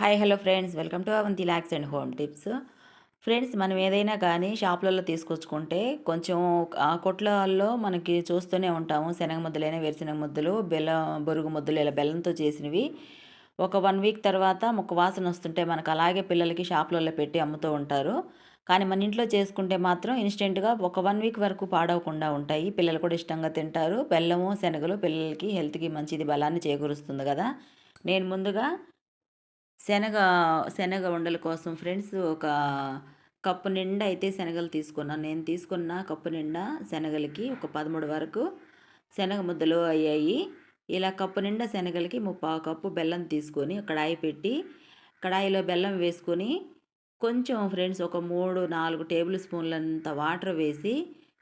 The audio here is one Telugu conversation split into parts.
Hi hello friends. Welcome to Avanthi lux and home tips. Friends మనం ఏదైనా కానీ షాపులలో తీసుకొచ్చుకుంటే కొంచెం ఆ కొట్లలో మనకి చూస్తూనే ఉంటాము. శనగ ముద్దలైన వేరుశనగ ముద్దలు బెల్లం బొరుగు ముద్దలు ఇలా బెల్లంతో చేసినవి. ఒక వన్ వీక్ తర్వాత ముక్క వాసన వస్తుంటే మనకు అలాగే పిల్లలకి షాపులలో పెట్టి అమ్ముతూ ఉంటారు. కానీ మన ఇంట్లో చేసుకుంటే మాత్రం ఇన్స్టెంట్గా ఒక వన్ వీక్ వరకు పాడవకుండా ఉంటాయి. పిల్లలు కూడా ఇష్టంగా తింటారు. బెల్లము శనగలు పిల్లలకి హెల్త్కి మంచిది బలాన్ని చేకూరుస్తుంది కదా. నేను ముందుగా శనగ శనగ ఉండల కోసం ఫ్రెండ్స్ ఒక కప్పు నిండా అయితే శనగలు తీసుకున్నాను నేను తీసుకున్న కప్పు నిండా శనగలకి ఒక పదమూడు వరకు శనగ ముద్దలు అయ్యాయి. ఇలా కప్పు నిండా శనగలకి ముప్పా కప్పు బెల్లం తీసుకొని కడాయి పెట్టి కడాయిలో బెల్లం వేసుకొని కొంచెం ఫ్రెండ్స్ ఒక మూడు నాలుగు టేబుల్ స్పూన్లంత వాటర్ వేసి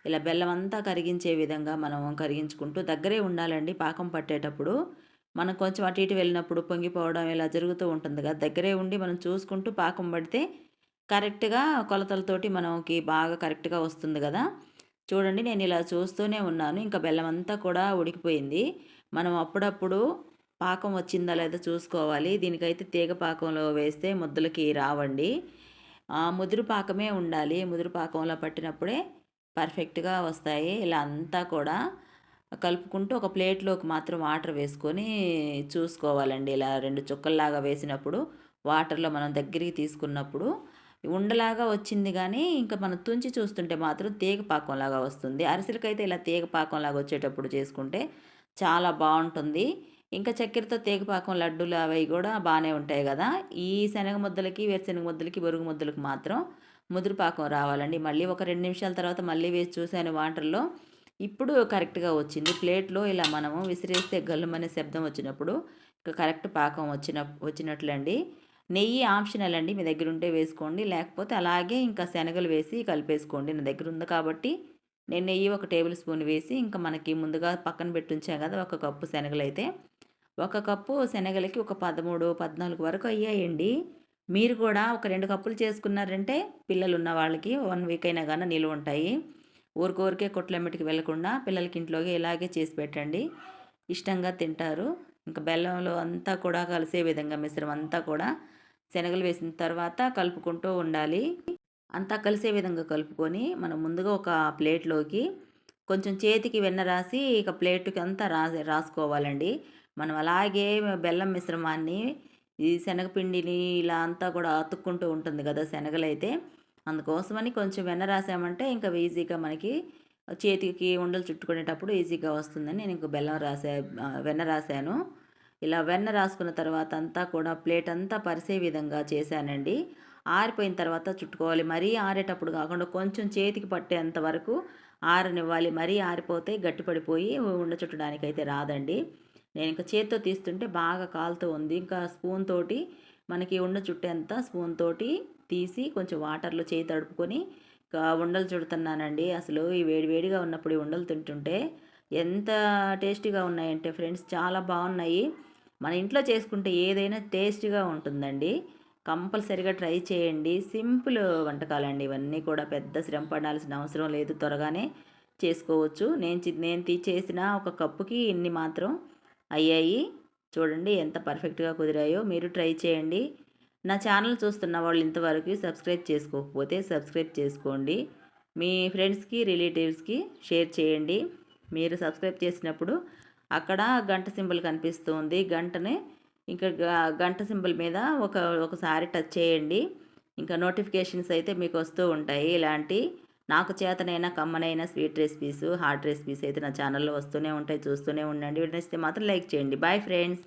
ఇలా బెల్లం అంతా కరిగించే విధంగా మనం కరిగించుకుంటూ దగ్గరే ఉండాలండి. పాకం పట్టేటప్పుడు మనం కొంచెం అటు ఇటు వెళ్ళినప్పుడు పొంగిపోవడం ఇలా జరుగుతూ ఉంటుంది కదా. దగ్గరే ఉండి మనం చూసుకుంటూ పాకం పడితే కరెక్ట్గా కొలతలతోటి మనకి బాగా కరెక్ట్గా వస్తుంది కదా. చూడండి నేను ఇలా చూస్తూనే ఉన్నాను. ఇంకా బెల్లం అంతా కూడా ఉడికిపోయింది. మనం అప్పుడప్పుడు పాకం వచ్చిందా లేదా చూసుకోవాలి. దీనికైతే తీగ పాకంలో వేస్తే ముద్దలకి రావండి. ముదురు పాకమే ఉండాలి. ముదురు పాకంలో పట్టినప్పుడే పర్ఫెక్ట్గా వస్తాయి. ఇలా అంతా కూడా కలుపుకుంటూ ఒక ప్లేట్లోకి మాత్రం వాటర్ వేసుకొని చూసుకోవాలండి. ఇలా రెండు చుక్కల్లాగా వేసినప్పుడు వాటర్లో మనం దగ్గరికి తీసుకున్నప్పుడు ఉండలాగా వచ్చింది కానీ ఇంకా మనం తుంచి చూస్తుంటే మాత్రం తీగ పాకంలాగా వస్తుంది. అరిసెలకైతే ఇలా తీగ పాకంలాగా వచ్చేటప్పుడు చేసుకుంటే చాలా బాగుంటుంది. ఇంకా చక్కెరతో తేగపాకం లడ్డూలు అవి కూడా బాగానే ఉంటాయి కదా. ఈ శనగ ముద్దలకి వేరుశనగ ముద్దలకి బొరుగు ముద్దలకి మాత్రం ముదురుపాకం రావాలండి. మళ్ళీ ఒక రెండు నిమిషాల తర్వాత మళ్ళీ వేసి చూశాను వాటర్లో. ఇప్పుడు కరెక్ట్గా వచ్చింది. ప్లేట్లో ఇలా మనము విసిరేస్తే గల్లుమనే శబ్దం వచ్చినప్పుడు ఇక కరెక్ట్ పాకం వచ్చిన వచ్చినట్లండి. నెయ్యి ఆప్షనల్ అండి. మీ దగ్గర ఉంటే వేసుకోండి. లేకపోతే అలాగే ఇంకా శనగలు వేసి కలిపేసుకోండి. నా దగ్గర ఉంది కాబట్టి నేను నెయ్యి ఒక టేబుల్ స్పూన్ వేసి ఇంకా మనకి ముందుగా పక్కన పెట్టుంచాం కదా ఒక కప్పు శనగలు అయితే ఒక కప్పు శనగలకి ఒక పదమూడు పద్నాలుగు వరకు అయ్యాయండి. మీరు కూడా ఒక రెండు కప్పులు చేసుకున్నారంటే పిల్లలు ఉన్న వాళ్ళకి వన్ వీక్ అయినా కానీ నిలువ ఉంటాయి ఊరికోరికే కొట్లెమ్మటికి వెళ్ళకుండా పిల్లలకి ఇంట్లోకి ఇలాగే చేసి పెట్టండి. ఇష్టంగా తింటారు. ఇంకా బెల్లంలో అంతా కూడా కలిసే విధంగా మిశ్రమం అంతా కూడా శనగలు వేసిన తర్వాత కలుపుకుంటూ ఉండాలి. అంతా కలిసే విధంగా కలుపుకొని మనం ముందుగా ఒక ప్లేట్లోకి కొంచెం చేతికి వెన్న రాసి ఇక ప్లేట్కి అంతా రాసి రాసుకోవాలండి. మనం అలాగే బెల్లం మిశ్రమాన్ని ఈ శనగపిండిని ఇలా అంతా కూడా అతుక్కుంటూ ఉంటుంది కదా శనగలైతే. అందుకోసమని కొంచెం వెన్న రాసామంటే ఇంకా ఈజీగా మనకి చేతికి ఉండలు చుట్టుకునేటప్పుడు ఈజీగా వస్తుందని నేను ఇంకా బెల్లం రాసా వెన్న రాశాను. ఇలా వెన్న రాసుకున్న తర్వాత అంతా కూడా ప్లేట్ అంతా పరిసే విధంగా చేశానండి. ఆరిపోయిన తర్వాత చుట్టుకోవాలి. మరీ ఆరేటప్పుడు కాకుండా కొంచెం చేతికి పట్టేంత వరకు ఆరనివ్వాలి. మరీ ఆరిపోతే గట్టిపడిపోయి ఉండ చుట్టడానికి అయితే రాదండి. నేను ఇంకా చేత్తో తీస్తుంటే బాగా కాలుతూ ఉంది. ఇంకా స్పూన్ తోటి మనకి ఉండ చుట్టేంత స్పూన్ తోటి తీసి కొంచెం వాటర్లో చేయి తడుపుకొని ఉండలు చుడుతున్నానండి. అసలు ఈ వేడివేడిగా ఉన్నప్పుడు ఈ ఉండలు తింటుంటే ఎంత టేస్టీగా ఉన్నాయంటే ఫ్రెండ్స్ చాలా బాగున్నాయి. మన ఇంట్లో చేసుకుంటే ఏదైనా టేస్టీగా ఉంటుందండి. కంపల్సరిగా ట్రై చేయండి. సింపుల్ వంటకాలండి ఇవన్నీ కూడా. పెద్ద శ్రమ పడాల్సిన అవసరం లేదు. త్వరగానే చేసుకోవచ్చు. నేను నేను తీసేసిన ఒక కప్పుకి ఇన్ని మాత్రం అయ్యాయి. చూడండి ఎంత పర్ఫెక్ట్గా కుదిరాయో. మీరు ట్రై చేయండి. నా ఛానల్ చూస్తున్న వాళ్ళు ఇంతవరకు సబ్స్క్రైబ్ చేసుకోకపోతే సబ్స్క్రైబ్ చేసుకోండి. మీ ఫ్రెండ్స్కి రిలేటివ్స్కి షేర్ చేయండి. మీరు సబ్స్క్రైబ్ చేసినప్పుడు అక్కడ గంట సింబల్ కనిపిస్తుంది. గంటని ఇంకా గంట సింబల్ మీద ఒక ఒకసారి టచ్ చేయండి. ఇంకా నోటిఫికేషన్స్ అయితే మీకు వస్తూ ఉంటాయి. ఇలాంటి నాకు చేతనైనా కమ్మనైన స్వీట్ రెసిపీస్ హాట్ రెసిపీస్ అయితే నా ఛానల్లో వస్తూనే ఉంటాయి. చూస్తూనే ఉండండి. నచ్చితే మాత్రం లైక్ చేయండి. Bye friends.